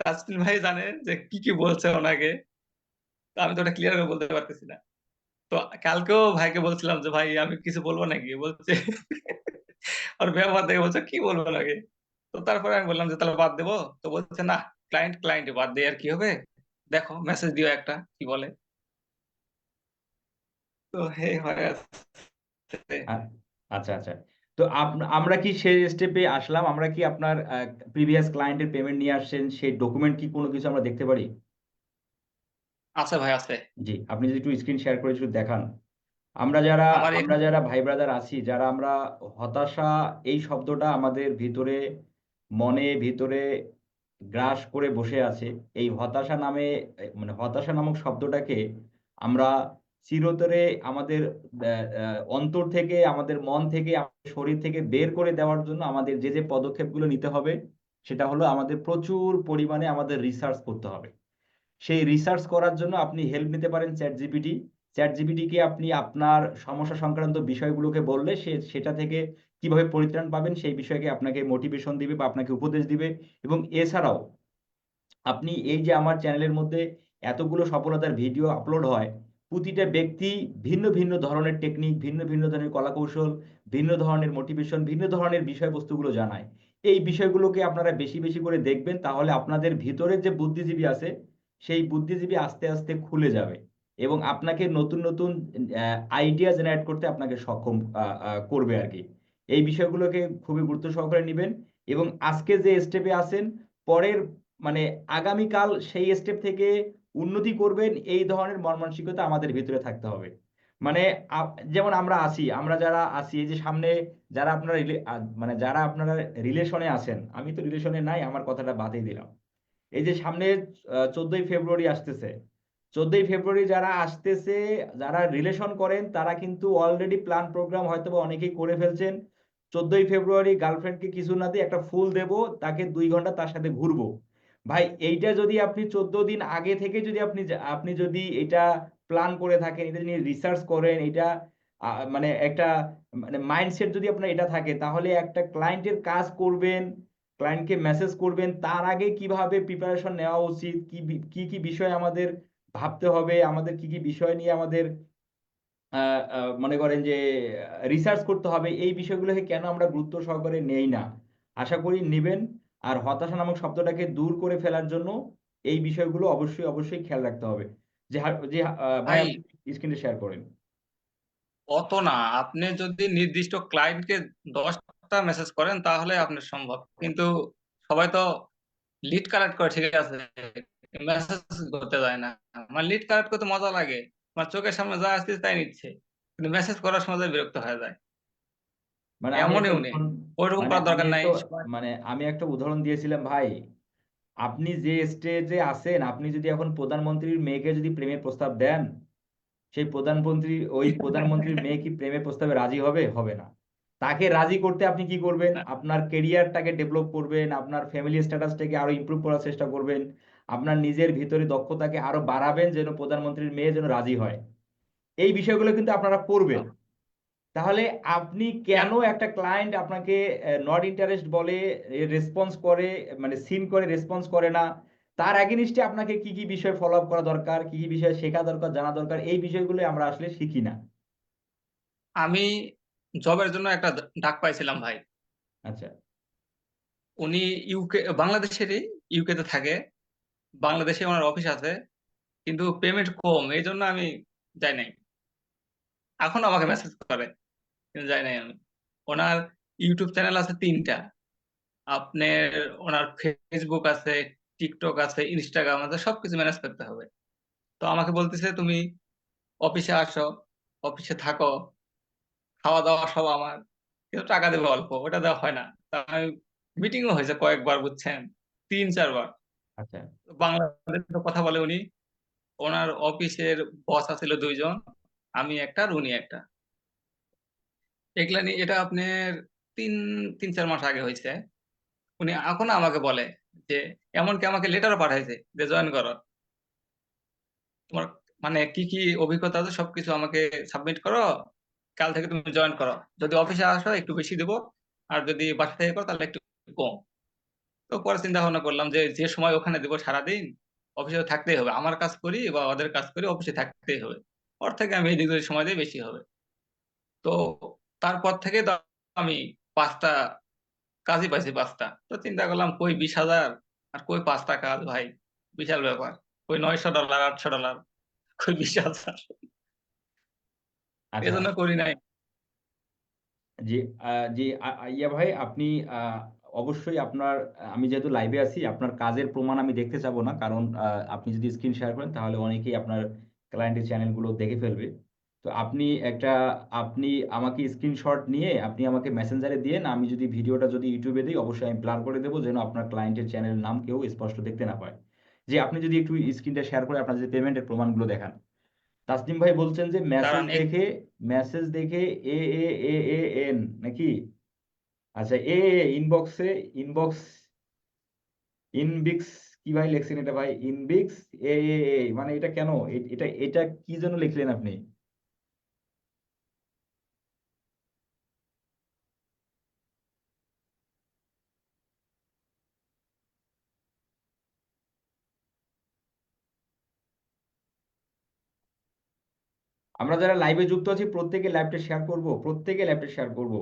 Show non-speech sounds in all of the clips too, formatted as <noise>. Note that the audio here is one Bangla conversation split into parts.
তাসকিন ভাই জানে যে কি, কি বলছে ওনাকে। আমি তো ওটা ক্লিয়ার করে বলতে পারতেছি না। তো কালকেও ভাইকে বলছিলাম যে, "ভাই আমি কিছু বলব নাকি?" বলছে ওর ব্যবহার দেখে বলছে, "কি বলব নাকি?" তো তারপরে আমি বললাম যে, "তাহলে বাদ দেবো তো বলছে, "না, ক্লায়েন্ট ক্লায়েন্ট বাদ দিয়ে আর কি হবে? দেখো মেসেজ দিও একটা কি বলে?" তো হে হয়ে। আচ্ছা, আচ্ছা। তো আমরা কি সেই স্টেপে আসলাম? আমরা কি আপনার প্রিভিয়াস ক্লায়েন্ট এর পেমেন্ট নিয়ে আসছেন, সেই ডকুমেন্ট কি কোনো কিছু আমরা দেখতে পারি? আছে ভাই আছে। জি, আপনি যদি একটু স্ক্রিন শেয়ার করে একটু দেখান। আমরা যারা আমরা যারা ভাই ব্রাদার আছি, যারা আমরা হতাশা এই শব্দটা আমাদের ভিতরে, মনে ভিতরে গ্রাস করে বসে আছে। এই হতাশা নামে মানে হতাশা নামক শব্দটাকে আমরা চিরতরে আমাদের অন্তর থেকে, আমাদের মন থেকে, শরীর থেকে বের করে দেওয়ার জন্য আমাদের যে, যে পদক্ষেপগুলো নিতে হবে, সেটা হলো আমাদের প্রচুর পরিমাণে আমাদের রিসার্চ করতে হবে। সেই রিসার্চ করার জন্য আপনি হেল্প নিতে পারেন ChatGPT। ChatGPT কে আপনি আপনার সমস্যা সংক্রান্ত বিষয়গুলোকে বললে সে সেটা থেকে কীভাবে পরিত্রাণ পাবেন সেই বিষয়কে আপনাকে মোটিভেশন দিবে বা আপনাকে উপদেশ দিবে এবং এছাড়াও আপনি এই যে আমার চ্যানেলের মধ্যে এতগুলো সফলতার ভিডিও আপলোড হয়, প্রতিটা ব্যক্তি ভিন্ন, ভিন্ন ধরনের টেকনিক, ভিন্ন, ভিন্ন ধরনের কলাকৌশল, ভিন্ন ধরনের মোটিভেশন, ভিন্ন ধরনের বিষয়বস্তুগুলো জানায়। এই বিষয়গুলোকে আপনারা বেশি, বেশি করে দেখবেন তাহলে আপনাদের ভিতরে যে বুদ্ধিজীবী আছে, সেই বুদ্ধিজীবী আস্তে, আস্তে খুলে যাবে এবং আপনাকে নতুন, নতুন আইডিয়া জেনারেট করতে আপনাকে সক্ষম করবে আরকি। এই বিষয়গুলোকে খুবই গুরুত্ব সহকারে নেবেন এবং আজকে যে স্টেপে আছেন, পরের মানে আগামীকাল সেই স্টেপ থেকে উন্নতি করবেন এই ধরনের মন মানসিকতা আমাদের ভিতরে থাকতে হবে। মানে যেমন আমরা আছি, আমরা যারা আছি এই যে সামনে যারা আপনারা মানে যারা আপনারা রিলেশনে আছেন, আমি তো রিলেশনে নাই আমার কথাটা বাদই দিলাম। এই যে সামনে চোদ্দই ফেব্রুয়ারি আসতেছে। ১৪ই ফেব্রুয়ারি যারা আসতেছে, যারা রিলেশন করেন তারা কিন্তু অলরেডি প্ল্যান প্রোগ্রাম হয়তোবা অনেকেই করে ফেলছেন। ১৪ই ফেব্রুয়ারি গার্লফ্রেন্ডকে কিছু না দিয়ে একটা ফুল দেব, তাকে দুই ঘণ্টা তার সাথে ঘুরবো। ভাই এইটা যদি আপনি ১৪ দিন আগে থেকে যদি আপনি আপনি যদি এটা প্ল্যান করে থাকেন, এটা নিয়ে রিসার্চ করেন, এটা মানে একটা মানে মাইন্ডসেট যদি আপনার এটা থাকে তাহলে একটা ক্লায়েন্টের কাজ করবেন, ক্লায়েন্টকে মেসেজ করবেন, তার আগে কীভাবে প্রিপারেশন নেওয়া উচিত, কি কি, কি বিষয় আমাদের ভাবতে হবে, আমাদের কি, কি বিষয় নিয়ে আমাদের মনে করেন যে রিসার্চ করতে হবে, এই বিষয়গুলোকে কেন আমরা গুরুত্ব সহকারে নেই না? আশা করি নিবেন। আর হতাশা নামক শব্দটাকে দূর করে ফেলার জন্য এই বিষয়গুলো অবশ্যই, অবশ্যই খেয়াল রাখতে হবে। যে যে ভাই স্ক্রিনটা শেয়ার করেন। অত না। আপনি যদি নির্দিষ্ট ক্লায়েন্টকে ১০ টা মেসেজ করেন তাহলে আপনার সম্ভব। কিন্তু সবাই তো লিড কালেক্ট করে ঠিক আছে। মেসেজ করতে যায় না। আমার লিড কালেক্ট করতে মজা লাগে। আমার চোখের সামনে যা আসতেছে তাই নিচ্ছে। কিন্তু মেসেজ করার সময় বিরক্ত হয়ে যায়। মানে এমনই উনি। ওইরকম মানে করার দরকার নাই। মানে আমি একটা উদাহরণ দিয়েছিলাম ভাই। আপনি যে স্টেজে আছেন, আপনি যদি এখন প্রধানমন্ত্রীর মেয়েকে যদি প্রেমের প্রস্তাব দেন, সেই প্রধানমন্ত্রী ওই প্রধানমন্ত্রীর মেয়ে কি প্রেমের প্রস্তাবে রাজি হবে? হবে না। তাকে রাজি করতে আপনি কি করবেন? আপনার কেরিয়ারটাকে ডেভেলপ করবেন, আপনার ফ্যামিলি স্ট্যাটাসটাকে আরও ইমপ্রুভ করার চেষ্টা করবেন। আপনার নিজের ভিতরে দক্ষতাকে আরও বাড়াবেন যেন প্রধানমন্ত্রীর মেয়ে যেন রাজি হয়। এই বিষয়গুলো কিন্তু আপনারা করবেন। তাহলে আপনি কেন একটা ক্লায়েন্ট আপনাকে নট ইন্টারেস্ট বলে, রেসপন্স করে মানে সিন করে রেসপন্স করে না। তার এ আপনাকে কি, কি বিষয় ফলো আপ করা দরকার, কি, কি বিষয় শেখা দরকার, জানা দরকার এই বিষয়গুলো আমরা আসলে শিখি না। আমি জবের জন্য একটা ডাক পাইছিলাম ভাই। আচ্ছা, উনি ইউকে বাংলাদেশেরই ইউকে তে থাকে। বাংলাদেশে ওনার অফিস আছে। কিন্তু পেমেন্ট কম। এই জন্য আমি যাই নাই। এখনও আমাকে মেসেজ করে। কিন্তু যাই নাই আমি। উনার YouTube চ্যানেল আছে ৩ টা। আপনার উনার Facebook আছে, টিকটক আছে, ইনস্টাগ্রাম আছে সবকিছু ম্যানেজ করতে হবে। তো আমাকে বলতেছে, "তুমি অফিসে আসো, অফিসে থাকো, খাওয়া-দাওয়া সব আমার। কিন্তু টাকা দেবে অল্প।" ওটা দেওয়া হয় না। আমি মিটিংও হয়েছে কয়েকবার বুঝছেন? ৩-৪ বার। আচ্ছা, বাংলাদেশে কথা বলে উনি। ওনার অফিসের বস আছিল ২ জন। আমি একটা আর উনি একটা। এগুলা এটা আপনার ৩, ৩-৪ মাস আগে হইছে। উনি এখনও আমাকে বলে যে এমনকি আমাকে লেটারও পাঠাইছে যে জয়েন করো। তোমার মানে কি, কি অভিজ্ঞতা আছে সবকিছু আমাকে সাবমিট করো। কাল থেকে তুমি জয়েন করো। যদি অফিসে আসো একটু বেশি দেবো আর যদি বাসা থেকে করো তাহলে একটু কম। তো পরে চিন্তা ভাবনা করলাম যে যে সময় ওখানে দেবো সারাদিন অফিসে থাকতেই হবে আমার কাজ করি বা ওদের কাজ করি অফিসে থাকতেই হবে ওর থেকে আমি এদিকে যদি সময় দিই বেশি হবে। তো তারপর থেকে আমি পাঁচটা কাজই পাইছি পাঁচটা। তো চিন্তা করলাম কই বিশ হাজার আর কই পাঁচটা কাজ ভাই বিশাল ব্যাপার। কই নয়শো ডলার আটশো ডলার কই বিশ হাজার। আচ্ছা। এজন্য করি নাই। জি জি ইয়া ভাই আপনি আহ, অবশ্যই আপনার আমি যেহেতু লাইভে আছি আপনার কাজের প্রমাণ আমি দেখতে চাবো না। কারণ আপনি যদি স্ক্রিন শেয়ার করেন তাহলে অনেকেই আপনার ক্লায়েন্টের চ্যানেলগুলো দেখে ফেলবে। তো আপনি একটা আপনি আমাকে স্ক্রিনশট নিয়ে আপনি আমাকে মেসেঞ্জারে দিয়েন আমি যদি ভিডিওটা যদি ইউটিউবে দিই অবশ্যই আমি প্ল্যান করে দেবো যেন আপনার ক্লায়েন্টের চ্যানেল নাম কেউ স্পষ্ট দেখতে না পায়। যে আপনি যদি একটু স্ক্রিনটা শেয়ার করে আপনার যদি পেমেন্টের প্রমাণগুলো দেখান। তাসনিম ভাই বলছেন যে মেসেজ দেখে মেসেজ দেখে এ এ এ এ এন নাকি? আচ্ছা এ এ ইনবক্সে ইনবক্স ইনবিক্স কি ভাই লিখছেন এটা ভাই? ইনবিক্স এ মানে এটা কেন? এটা এটা কি জন্য লিখলেন আপনি? আমরা যারা লাইভে যুক্ত আছি, প্রত্যেকে লাইভটা শেয়ার করব, প্রত্যেকে লাইভটা শেয়ার করব।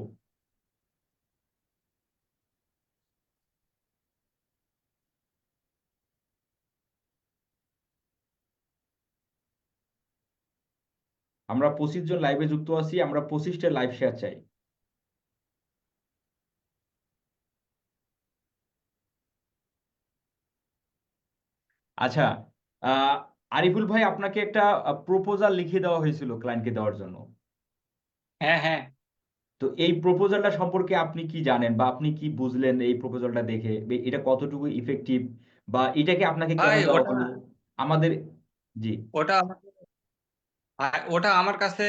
আমরা পঁচিশ জন লাইভে যুক্ত আছি আমরা পঁচিশটা লাইভ শেয়ার চাই। আচ্ছা আরিফুল ভাই আপনাকে একটা প্রপোজাল লিখে দেওয়া হয়েছিল ক্লায়েন্টকে দেওয়ার জন্য। হ্যাঁ হ্যাঁ। তো এই প্রপোজালটা সম্পর্কে আপনি কি জানেন বা আপনি কি বুঝলেন এই প্রপোজালটা দেখে? এটা কতটুকু ইফেক্টিভ বা এটাকে আপনাকে কেন দেওয়া হলো? আমাদের জি। ওটা আমার ওটা আমার কাছে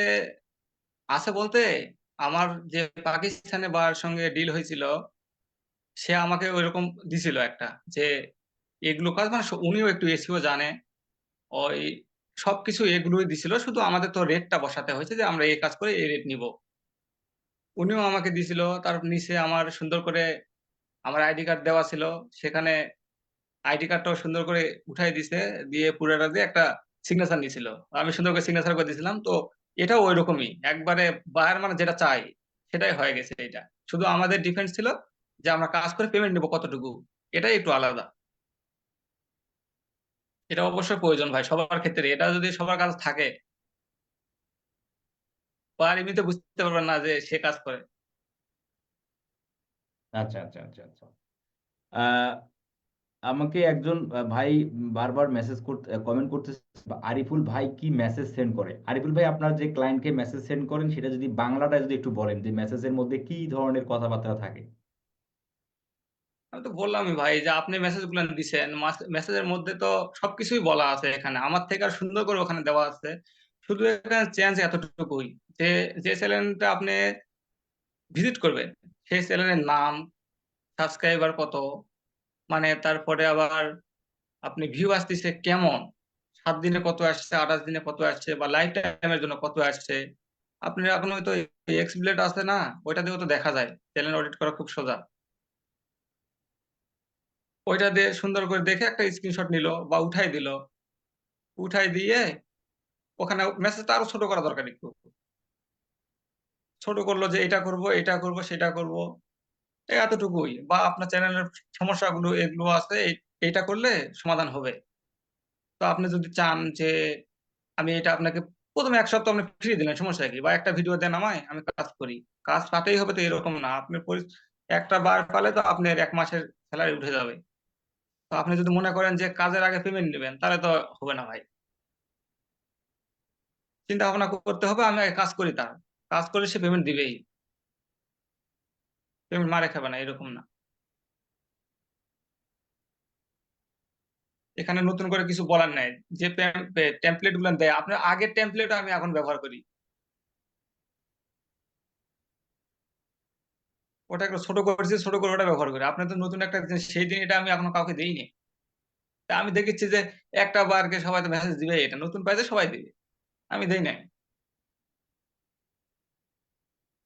আছে বলতে আমার যে পাকিস্তানে বার সঙ্গে ডিল হয়েছিল, সে আমাকে ওইরকম দিছিল একটা যে এগুলো কাজ মানে উনিও একটু এসিও জানে, ওই সবকিছু এগুলোই দিছিল, শুধু আমাদের তো রেটটা বসাতে হয়েছে যে আমরা এই কাজ করে এই রেট নিব। উনিও আমাকে দিছিল, তার নিচে আমার সুন্দর করে আমার আইডি কার্ড দেওয়া ছিল, সেখানে আইডি কার্ডটাও সুন্দর করে উঠাই দিছে, দিয়ে পুরোটা দিয়ে একটা সিগনেচার নিছিল আমি সুন্দর করে সিগনেচার করে দিয়েছিলাম, তো এটাও ওই রকমই একবারে বায়ার মানে যেটা চাই, সেটাই হয়ে গেছে এটা শুধু আমাদের ডিফেন্স ছিল যে আমরা কাজ করে পেমেন্ট নেব কতটুকু, এটাই একটু আলাদা। এটা অবশ্যই প্রয়োজন ভাই, সবার ক্ষেত্রে। এটা যদি সবার কাছে থাকে আর এমনিতে বুঝতে পারবেন না যে সে কাজ করে। আচ্ছা আচ্ছা আচ্ছা আচ্ছা। আমাকে একজন ভাই বারবার মেসেজ করতে কমেন্ট করতে আরিফুল ভাই কি মেসেজ সেন্ড করে? আরিফুল ভাই, আপনার যে ক্লায়েন্টকে মেসেজ সেন্ড করেন, সেটা যদি বাংলাটা যদি একটু বলেন, যে মেসেজের মধ্যে কি ধরনের কথাবার্তা থাকে? আমি তো বললামই ভাই, যে আপনি মেসেজগুলো দিচ্ছেন মেসেজের মধ্যে তো সবকিছুই বলা আছে এখানে। আমার থেকে আর সুন্দর করে ওখানে দেওয়া আছে। শুধু এখানে চেঞ্জ এতটুকুই, যে যে চ্যানেলটা আপনি ভিজিট করবেন, সেই চ্যানেলের নাম সাবস্ক্রাইবার কত মানে তারপরে আবার আপনি ভিউ আসতেছে কেমন? সাত দিনে কত আসছে? আঠাশ দিনে কত আসছে? বা লাইফ টাইমের জন্য কত আসছে? আপনি এখন হয়তো এক্সপ্লেট আছে না? ওইটা দিয়েও তো দেখা যায়। চ্যানেল অডিট করা খুব সোজা। ওইটা দিয়ে সুন্দর করে দেখে একটা স্ক্রিনশট নিল বা উঠাই দিল। উঠাই দিয়ে ওখানে মেসেজটা আরও ছোট করা দরকার একটু। ছোট করল যে এটা করব এটা করব, সেটা করব। এতটুকুই বা আপনার চ্যানেলের সমস্যাগুলো এগুলো আছে এইটা করলে সমাধান হবে। তো আপনি যদি চান যে আমি এটা আপনাকে প্রথমে এক সপ্তাহ আপনি ফ্রি দিলেন, সমস্যা কি? বা একটা ভিডিও দেন আমায়, আমি কাজ করি। কাজ পাতেই হবে তো এরকম না। আপনি একটা বার পালে তো আপনার এক মাসের স্যালারি উঠে যাবে। তো আপনি যদি মনে করেন যে কাজের আগে পেমেন্ট নেবেন, তাহলে তো হবে না ভাই। চিন্তা ভাবনা করতে হবে, আমি কাজ করি তার। কাজ করে সে পেমেন্ট দিবেই। পেমেন্ট মারে খাবে না, এরকম না। এখানে নতুন করে কিছু বলার নাই। যে টেমপ্লেটগুলো দেয় আপনার আগের টেমপ্লেট আমি এখন ব্যবহার করি। ওটা একটু ছোট করেছি, ছোট করে ওটা ব্যবহার করি। আপনি তো নতুন একটা সেই দিন এটা আমি এখনও কাউকে দিইনি। তা আমি দেখেছি যে একটা বারকে সবাই তো মেসেজ দিবে, এটা নতুন পাইছে সবাই দিবে। আমি দেই নাই।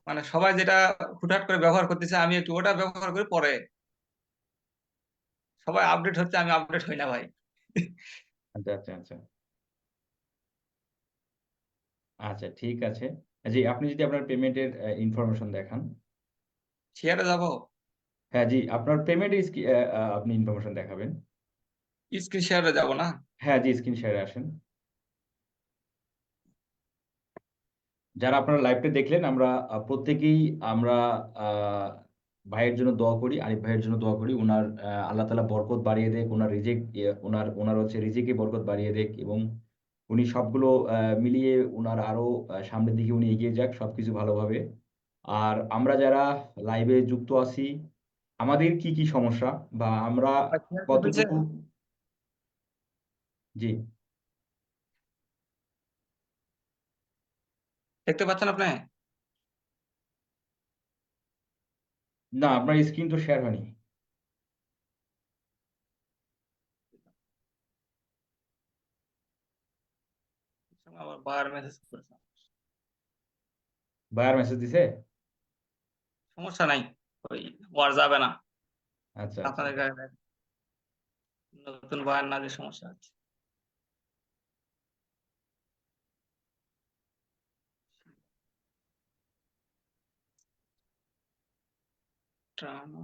মানে সবাই যেটা হুটহাট করে ব্যবহার করতেছে আমি একটু ওটা ব্যবহার করি পরে। সবাই আপডেট হচ্ছে আমি আপডেট হই না ভাই। আচ্ছা আচ্ছা আচ্ছা। আচ্ছা ঠিক আছে। জি আপনি যদি আপনার পেমেন্টের ইনফরমেশন দেখান। শেয়ারে যাব? হ্যাঁ জি আপনার পেমেন্ট আপনি ইনফরমেশন দেখাবেন। স্ক্রিন শেয়ারে যাব না? হ্যাঁ জি স্ক্রিন শেয়ারে আসেন। যারা আপনারা লাইভটা দেখলেন আমরা প্রত্যেকেই আমরা ভাইয়ের জন্য দোয়া করি আরিফ ভাইয়ের জন্য দোয়া করি। ওনার আল্লাহ তালা বরকত বাড়িয়ে দেখ ওনার রিজেক ওনার ওনার হচ্ছে রিজেকে বরকত বাড়িয়ে দেখ এবং উনি সবগুলো আহ, মিলিয়ে ওনার আরও আহ, সামনের দিকে উনি এগিয়ে যাক সবকিছু ভালোভাবে। আর আমরা যারা লাইভে যুক্ত আছি আমাদের কি কি সমস্যা বা আমরা কতটুকু জি। দেখতে পাচ্ছেন আপনি? না আপনার স্ক্রিন তো শেয়ার হয়নি। আবার বার মেসেজ করেছে। মেসেজ দিছে? সমস্যা নাই ওই ওয়ার যাবে না। আচ্ছা আচ্ছা। আপনাদের নতুন বায়ার না যে সমস্যা আছে। ড্রামা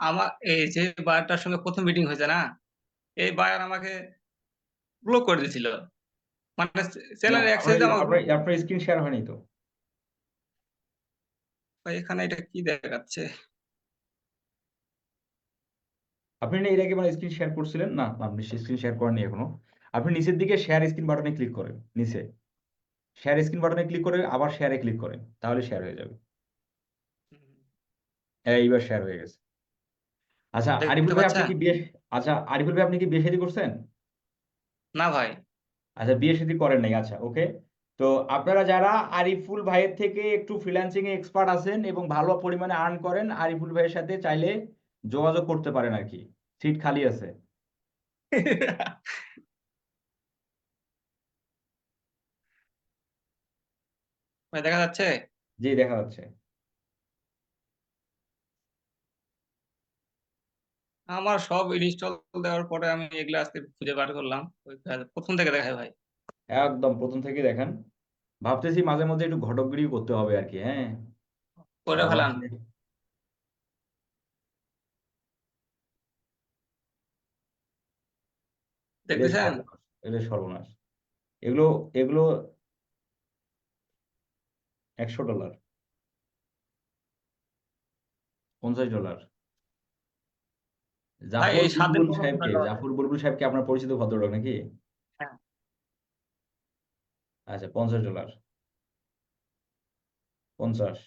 আমার এই যে বায়ারটার সঙ্গে প্রথম মিটিং হয়েছে না এই বায়ার আমাকে ব্লক করে দিয়েছিল। মানে না, চ্যানেলের অ্যাক্সেস আপনার আমার আপনার আপনার স্ক্রিন শেয়ার হয়নি তো। ভাই, এখানে এটা কি দেখাচ্ছে? আপনি না এর আগে মানে স্ক্রিন শেয়ার করছিলেন? না, আপনি স্ক্রিন শেয়ার করেননি এখনও। আপনি নিচের দিকে শেয়ার স্ক্রিন বাটনে ক্লিক করেন নিচে। শেয়ার স্ক্রিন বাটনে ক্লিক করে আবার শেয়ারে ক্লিক করেন তাহলে শেয়ার হয়ে যাবে। এইবার শেয়ার হয়ে গেছে। আচ্ছা আরিফুল ভাই আপনি কি বিয়ে আচ্ছা আরিফুল ভাই আপনি কি বিয়ে শাদী করছেন? না ভাই। আচ্ছা বিয়ে শাদী করেন নাই আচ্ছা ওকে তো আপনারা যারা আরিফুল ভাইয়ের থেকে একটু ফ্রিল্যান্সিং এ এক্সপার্ট আছেন এবং ভালো পরিমাণে আর্ন করেন আরিফুল ভাইয়ের সাথে চাইলে যোগাযোগ করতে পারেন আর কি। সিট খালি আছে। <laughs> ভাই দেখা যাচ্ছে? জি দেখা যাচ্ছে। আমার সব ইনস্টল দেওয়ার পরে আমি এগুলা আজকে খুঁজে বার করলাম। প্রথম থেকে দেখায় ভাই। একদম প্রথম থেকে দেখান। ভাবতেছি মাঝে মধ্যে একটু ঘটকগিরি করতে হবে আর কি হ্যাঁ? করে ফেলান। দেখতেছেন? এটা সর্বনাশ। এগুলো এগুলো একশো ডলার। পঞ্চাশ ডলার। জাফর বুলবুল সাহেবকে জাফর বুলবুল সাহেবকে আপনার পরিচিত ভদ্রলোক নাকি? হ্যাঁ। আচ্ছা পঞ্চাশ ডলার। পঞ্চাশ।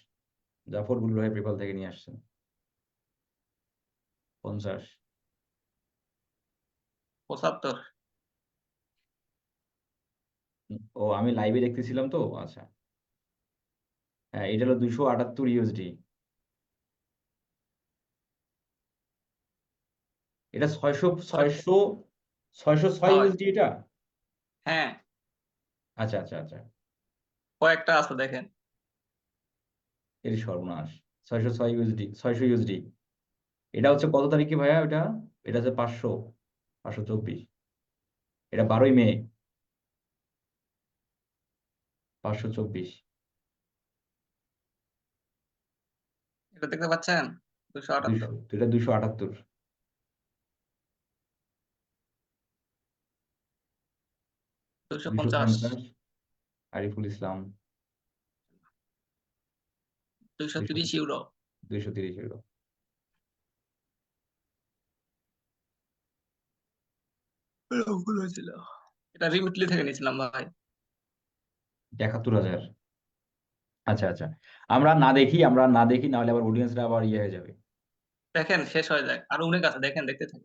জাফর বুলবুল ভাই পেপাল থেকে নিয়ে আসছেন। পঞ্চাশ। পঁচাত্তর। ও আমি লাইভে দেখতেছিলাম তো আচ্ছা। এটা হলো দুইশো আটাত্তর ইউএসডি এটা ছয়শো ছয়শো ছয়শো ছয় হয়। ইউএসডি এটা? হ্যাঁ। আচ্ছা আচ্ছা আচ্ছা। কয়েকটা আছে দেখেন। এর সর্বনাশ। ছয়শো ছয় ইউএসডি ছয়শো ইউএসডি এটা হচ্ছে কত তারিখে ভাইয়া এটা এটা হচ্ছে পাঁচশো পাঁচশো চব্বিশ। এটা বারোই মে। পাঁচশো চব্বিশ। এটা দেখতে পাচ্ছেন? দুশো আটাত্তর। এটা দুইশো আটাত্তর। দুশো পঞ্চাশ। আরিফুল ইসলাম। দুশো তিরিশ ইউরো। দুইশো তিরিশ ইউরো। এটা রিমিটলি থেকে নিয়েছিলাম ভাই। একাত্তর হাজার। আচ্ছা আচ্ছা। আমরা না দেখি আমরা না দেখি নাহলে আবার অডিয়েন্সরা আবার ইয়ে হয়ে যাবে। দেখেন শেষ হয়ে যায়। আর অনেক আছে দেখেন দেখতে থাকেন।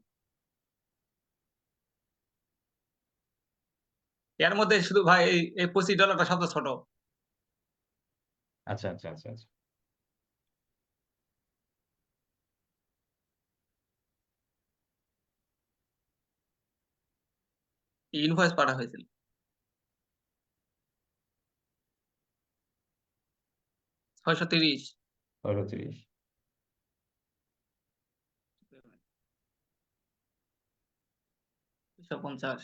এর মধ্যে শুধু ভাই এই এই পঁচিশ ডলারটা সবচেয়ে ছোট। আচ্ছা আচ্ছা আচ্ছা আচ্ছা। ইনভয়েস পাঠা হয়েছিল। ছয়শো তিরিশ। ছয়শো তিরিশ। দুশো পঞ্চাশ।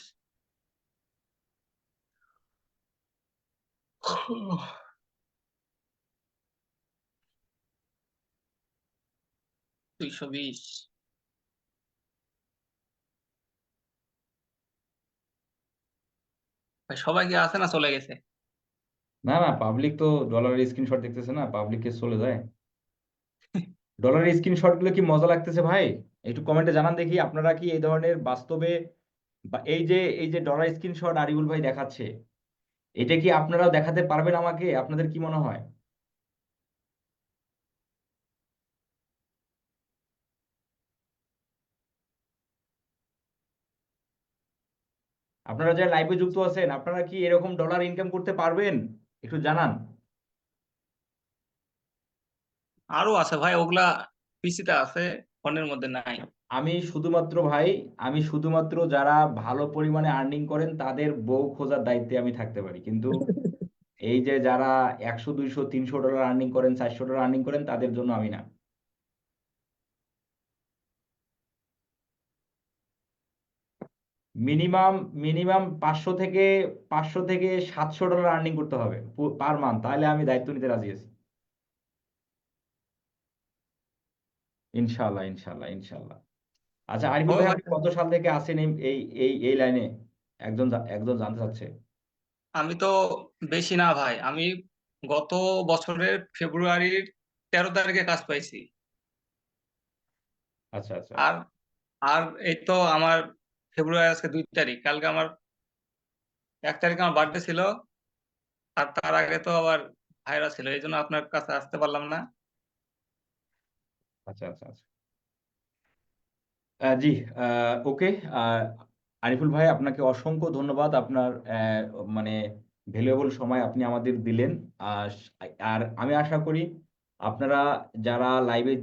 দুইশো বিশ। সবাই কি আছে না চলে গেছে? না না পাবলিক তো ডলারের স্ক্রিনশট দেখতেছে না পাবলিককে চলে যায়। ডলারের স্ক্রিনশটগুলো কি মজা লাগতেছে ভাই? একটু কমেন্টে জানান দেখি, আপনারা কি এই ধরনের বাস্তবে এই যে এই যে ডলার স্ক্রিনশট আরিবুল ভাই দেখাচ্ছে, এটা কি আপনারাও দেখাতে পারবেন আমাকে? আপনাদের কি মনে হয়? আপনারা যারা লাইভে যুক্ত আছেন, আপনারা কি এরকম ডলার ইনকাম করতে পারবেন? একটু জানান। আরও আছে ভাই ওগুলা পিসিতে আছে ফোনের মধ্যে নাই। আমি শুধুমাত্র ভাই আমি শুধুমাত্র যারা ভালো পরিমাণে আর্নিং করেন তাদের বউ খোঁজার দায়িত্বে আমি থাকতে পারি। কিন্তু <laughs> এই যে যারা একশো দুইশো তিনশো ডলার আর্নিং করেন চারশো ডলার আর্নিং করেন তাদের জন্য আমি না। মিনিমাম মিনিমাম পাঁচশো থেকে পাঁচশো থেকে সাতশো ডলার আর্নিং করতে হবে পার মান্থ তাহলে আমি দায়িত্ব নিতে রাজি আছি। ইনশাল্লাহ ইনশাল্লাহ ইনশাল্লাহ আচ্ছা আরিফুল ভাই। আপনি কত সাল থেকে আছেন এই এই এই এই লাইনে? একজন একজন জানতে চাচ্ছে। আমি তো বেশি না ভাই। আমি গত বছরের ফেব্রুয়ারির তেরো তারিখে কাজ পাইছি। আচ্ছা আচ্ছা। আর আর এই তো আমার ফেব্রুয়ারি আজকে দুই তারিখ। কালকে আমার এক তারিখ আমার বার্থডে ছিল আর তার আগে তো আবার ভাইরাস ছিল, এই জন্য আপনার কাছে আসতে পারলাম না। আচ্ছা আচ্ছা আচ্ছা। জি ওকে আরিফুল ভাই, আপনাকে অসংখ্য ধন্যবাদ। আপনার মানে ভ্যালুয়েবল সময় আপনি আমাদের দিলেন। আর আমি আশা করি আপনারা যারা লাইভে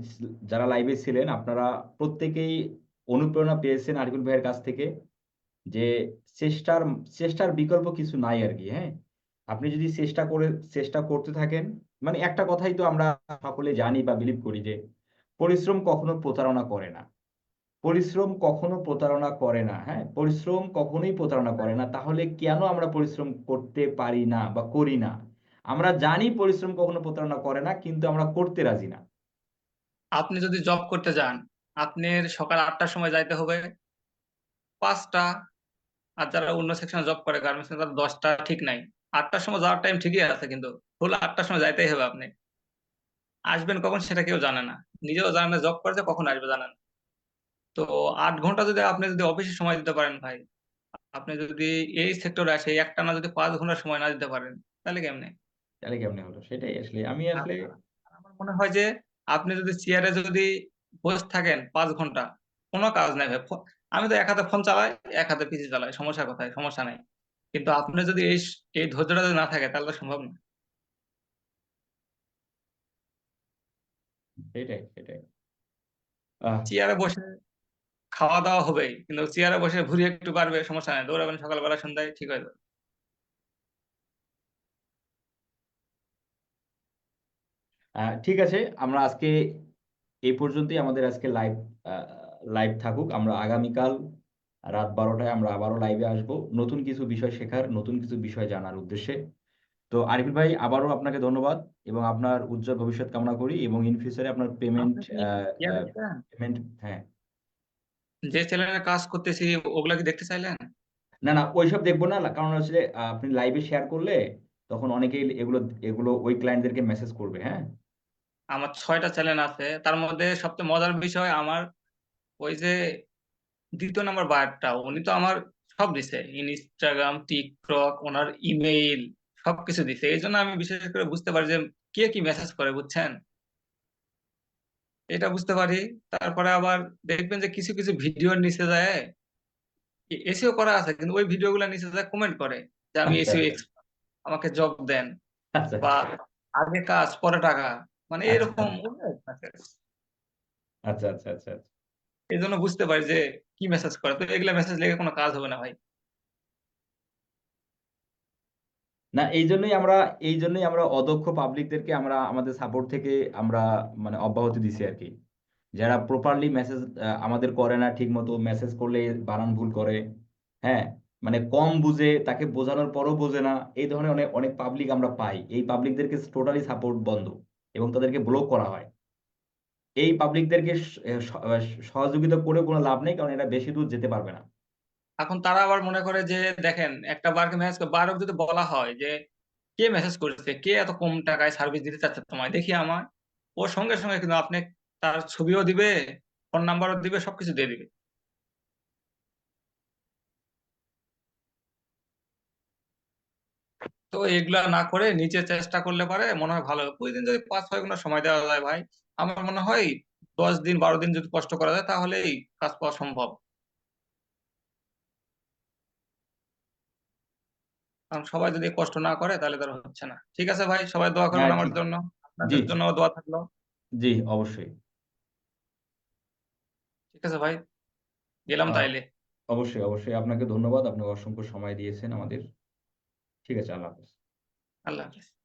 যারা লাইভে ছিলেন, আপনারা প্রত্যেকেই অনুপ্রেরণা পেয়েছেন আরিফুল ভাইয়ের কাছ থেকে যে চেষ্টার চেষ্টার বিকল্প কিছু নাই আর কি হ্যাঁ? আপনি যদি চেষ্টা করে, চেষ্টা করতে থাকেন মানে একটা কথাই তো আমরা সকলে জানি বা বিলিভ করি যে পরিশ্রম কখনো প্রতারণা করে না। পরিশ্রম কখনো প্রতারণা করে না হ্যাঁ? পরিশ্রম কখনোই প্রতারণা করে না। তাহলে কেন আমরা পরিশ্রম করতে পারি না বা করি না? আমরা জানি পরিশ্রম কখনো প্রতারণা করে না, কিন্তু আমরা করতে রাজি না। আপনি যদি জব করতে যান আপনার সকাল আটটার সময় যাইতে হবে। পাঁচটা। আর যারা অন্য সেকশনে জব করে গার্মেন্টস তারা দশটা ঠিক নাই। আটটার সময় যাওয়ার টাইম ঠিকই আছে কিন্তু ফুল আটটার সময় যাইতেই হবে আপনি। আসবেন কখন সেটা কেউ জানে না। নিজেও জানে না জব করছে কখন আসবে জানেন তো আট ঘণ্টা যদি আপনি যদি অফিসে সময় দিতে পারেন ভাই আপনি যদি এই সেক্টরে আসে একটা না যদি পাঁচ ঘণ্টা সময় না দিতে পারেন তাহলে কেমনে? তাহলে কেমনে হলো? সেটাই আসলে। আমি আসলে আমার মনে হয় যে আপনি যদি চেয়ারে যদি বসে থাকেন পাঁচ ঘণ্টা কোনো কাজ নাই ভাই। আমি তো এক হাতে ফোন চালাই এক হাতে পিসি চালাই সমস্যা কোথায় সমস্যা নাই। কিন্তু আপনি যদি এই এই ধৈর্যটা যদি না থাকে তাহলে তো সম্ভব না। সেটাই চেয়ারে বসে খাওয়া দাওয়া হবেই কিন্তু চেয়ারে বসে ঘুরিয়ে একটু পারবে সমস্যা নাই। দৌড়াবেন সকালবেলা সন্ধ্যায় ঠিক হয়ে যাবে। ঠিক আছে আমরা আজকে এই পর্যন্তই আমাদের আজকে লাইভ লাইভ থাকুক। আমরা আগামীকাল রাত বারোটায় আমরা আবারও লাইভে আসব। নতুন কিছু বিষয় শেখার নতুন কিছু বিষয় জানার উদ্দেশ্যে। তো আরিফুল ভাই আবারও আপনাকে ধন্যবাদ এবং আপনার উজ্জ্বল ভবিষ্যৎ কামনা করি এবং ইন ফিউচারে আপনার পেমেন্ট? পেমেন্ট হ্যাঁ। যে চ্যানেলে কাজ করতেছি ওগুলা কি দেখতে চাইলেন? না না ওইসব দেখব না। কারণ হচ্ছে আপনি লাইভে শেয়ার করলে তখন অনেকেই এগুলো এগুলো ওই ক্লায়েন্টদেরকে মেসেজ করবে হ্যাঁ। আমার ছয়টা চ্যানেল আছে। তার মধ্যে সবচেয়ে মজার বিষয় আমার ওই যে দ্বিতীয় নাম্বার বায়ারটা উনি তো আমার সব দিছে। ইনস্টাগ্রাম টিকটক ওনার ইমেইল সবকিছু দিছে। এই জন্য আমি বিশেষ করে বুঝতে পারি যে কে কি মেসেজ করে বুঝছেন? এটা বুঝতে পারি। তারপরে আবার দেখবেন যে কিছু কিছু ভিডিওর নিচে যায়। এসিও করা আছে কিন্তু ওই ভিডিও ভিডিওগুলো নিচে যায় কমেন্ট করে যে আমি আচ্ছা, এসিও আচ্ছা। আমাকে জব দেন আচ্ছা বা আগে কাজ পরে টাকা। মানে আচ্ছা। এরকম আচ্ছা আচ্ছা আচ্ছা আচ্ছা এই জন্য বুঝতে পারি যে কি মেসেজ করে তো এগুলা মেসেজ লেগে কোনো কাজ হবে না ভাই না এইজন্যই আমরা এইজন্যই আমরা অদক্ষ পাবলিকদেরকে আমরা আমাদের সাপোর্ট থেকে আমরা মানে অব্যাহতি দিছি আর কি যারা প্রপারলি মেসেজ আমাদের করে না ঠিকমতো মেসেজ করলে বানান ভুল করে, হ্যাঁ? মানে কম বুঝে, তাকে বোঝানোর পরও বোঝে না। এই ধরনের অনেক, অনেক পাবলিক আমরা পাই। এই পাবলিকদেরকে টোটালি সাপোর্ট বন্ধ এবং তাদেরকে ব্লক করা হয়। এই পাবলিকদেরকে সহযোগিতা করে কোনো লাভ নেই। কারণ এরা বেশি দূর যেতে পারবে না। এখন তারা আবার মনে করে যে দেখেন একটা বারকে মেসেজ বারও যদি বলা হয় যে, "কে মেসেজ করেছে? কে এত কম টাকায় সার্ভিস দিতে চাচ্ছে তোমায়? দেখি আমায়।" ওর সঙ্গে, সঙ্গে কিন্তু আপনি তার ছবিও দিবে, ফোন নাম্বারও দিবে, সবকিছু দিয়ে দিবে। তো এগুলা না করে নিজে চেষ্টা করলে পারে মনে হয় ভালো। প্রতিদিন যদি ৫-৬ ঘণ্টা সময় দেওয়া যায় ভাই, আমার মনে হয় ১০ দিন ১২ দিন যদি কষ্ট করা যায় তাহলেই কাজ পাওয়া সম্ভব। কারণ সবাই যদি কষ্ট না করে তাহলে তো হচ্ছে না। ঠিক আছে ভাই, সবাই দোয়া হ্যাঁ, করবেন আমার জন্য। আপনাদের জন্যও দোয়া থাকল। জি, অবশ্যই। ঠিক আছে ভাই, গেলাম তাইলে। অবশ্যই, অবশ্যই। আপনাকে ধন্যবাদ। আপনি অসংখ্য সময় দিয়েছেন আমাদের। ঠিক আছে, আল্লাহ হাফেজ। আল্লাহ হাফেজ।